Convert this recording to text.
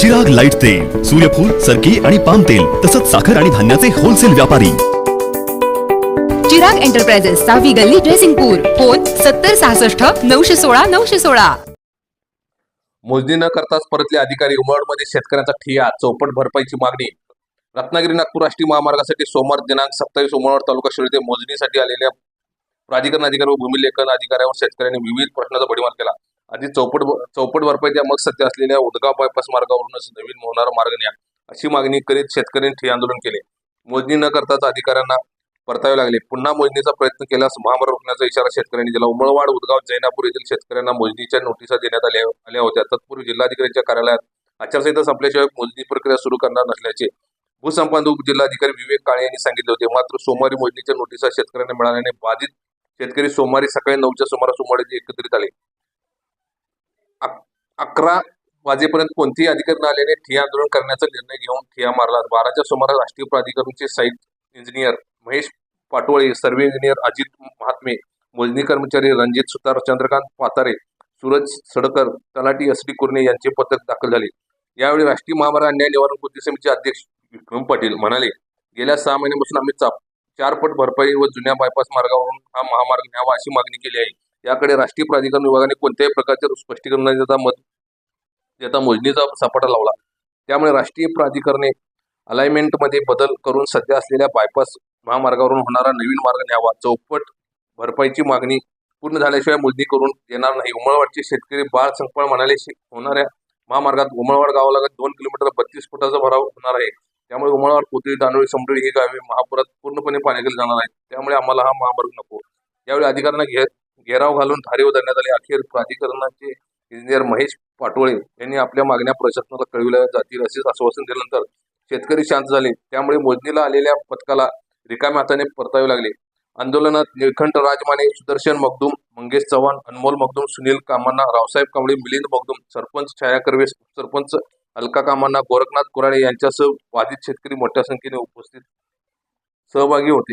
जग लाइट तेल सूर्यफूल सरकी आणि पाम तेल तसंच साखर आणि धान्याचे होलसेल व्यापारी. चिराग एंटरप्राइजेस सहावी गल्ली ड्रेसिंगपूर फोन सत्तर सहासष्ट नऊशे सोळा नऊशे सोळा. मोजणी न करताच परतले अधिकारी उमरमध्ये शेतकऱ्यांचा ठिया चौपट भरपाईची मागणी. रत्नागिरी नागपूर राष्ट्रीय महामार्गासाठी सोमवार दिनांक सत्तावीस उमरवाड तालुका शिर्डी ते मोजणीसाठी आलेल्या प्राधिकरण अधिकारी व भूमिलेखन अधिकाऱ्यावर शेतकऱ्यांनी विविध प्रश्नाचा भडीमार केला. आधी चौपट चौपट भरपाई मग सध्या असलेल्या उदगाव बायपास मार्गावरूनच नवीन होणारा मार्ग न्या अशी मागणी करीत शेतकऱ्यांनी ठिय आंदोलन केले. मोजणी न करताच अधिकाऱ्यांना परतावे लागले. पुन्हा मोजणीचा प्रयत्न केल्यास महामार्ग रोखण्याचा इशारा शेतकऱ्यांनी दिला. उमळवाड उदगाव जैनापूर येथील शेतकऱ्यांना मोजणीच्या नोटिसा देण्यात आल्या आल्या होत्या. तत्पूर्वी जिल्हाधिकाऱ्यांच्या कार्यालयात आचारसंहिता संपल्याशिवाय मोजणी प्रक्रिया सुरू करणार नसल्याचे भूसंपादक जिल्हाधिकारी विवेक काळे यांनी सांगितले होते. मात्र सोमवारी मोजणीच्या नोटिसा शेतकऱ्यांना मिळाल्याने बाधित शेतकरी सोमवारी सकाळी नऊच्या सुमारास उमळीत एकत्रित आले. अकरा वाजेपर्यंत कोणतीही अधिकारी न आल्याने ठिया आंदोलन करण्याचा निर्णय घेऊन ठिया मारला. बाराच्या सुमारास राष्ट्रीय प्राधिकरणचे site engineer Mahesh Patole survey engineer Ajit Mahatme मोजणी कर्मचारी रणजित सुतार चंद्रकांत पातारे सूरज सडकर तलाटी एस डी कुर्णे यांचे पथक दाखल झाले. यावेळी राष्ट्रीय महामार्ग अन्याय निवारण कृती समितीचे अध्यक्ष विक्रम पाटील म्हणाले गेल्या सहा महिन्यापासून आम्ही चाप चारपट भरपाई व जुन्या बायपास मार्गावरून हा महामार्ग न्यावा अशी मागणी केली आहे. याकडे राष्ट्रीय प्राधिकरण विभागाने कोणत्याही प्रकारचे स्पष्टीकरण देता मत देता मोजणीचा सपाटा लावला. त्यामुळे राष्ट्रीय प्राधिकरणे अलाइनमेंटमध्ये बदल करून सध्या असलेल्या बायपास महामार्गावरून होणारा नवीन मार्ग न्यावा चौपट भरपाईची मागणी पूर्ण झाल्याशिवाय मोजणी करून येणार नाही. उमळवाडचे शेतकरी बाळ संकपाळ म्हणाले होणाऱ्या महामार्गात उमळवाड गावाला दोन किलोमीटर बत्तीस फुटाचा भराव होणार आहे. त्यामुळे उमळवाड कोथळी दानोळी समडोळी ही गावे महापुरात पूर्णपणे पाण्याखाली जाणार आहेत. त्यामुळे आम्हाला हा महामार्ग नको. यावेळी अधिकाऱ्यांना घेत घेराव घालून धारेवर धरण्यात आले. अखेर प्राधिकरणाचे इंजिनियर महेश पाटोळे यांनी आपल्या मागण्या प्रशासनाला कळविल्या जातील असेच आश्वासन दिल्यानंतर शेतकरी शांत झाले. त्यामुळे मोजणीला आलेल्या पथकाला रिकाम्या हाताने परतावे लागले. आंदोलनात निळखंड राजमाने सुदर्शन मगदूम मंगेश चव्हाण अनमोल मगदूम सुनील कामांना रावसाहेब कांबळे मिलिंद मगदूम सरपंच छाया कर्वे सरपंच अलका कामांना गोरखनाथ कुराडे यांच्यासह बाधित शेतकरी मोठ्या संख्येने उपस्थित सहभागी होते.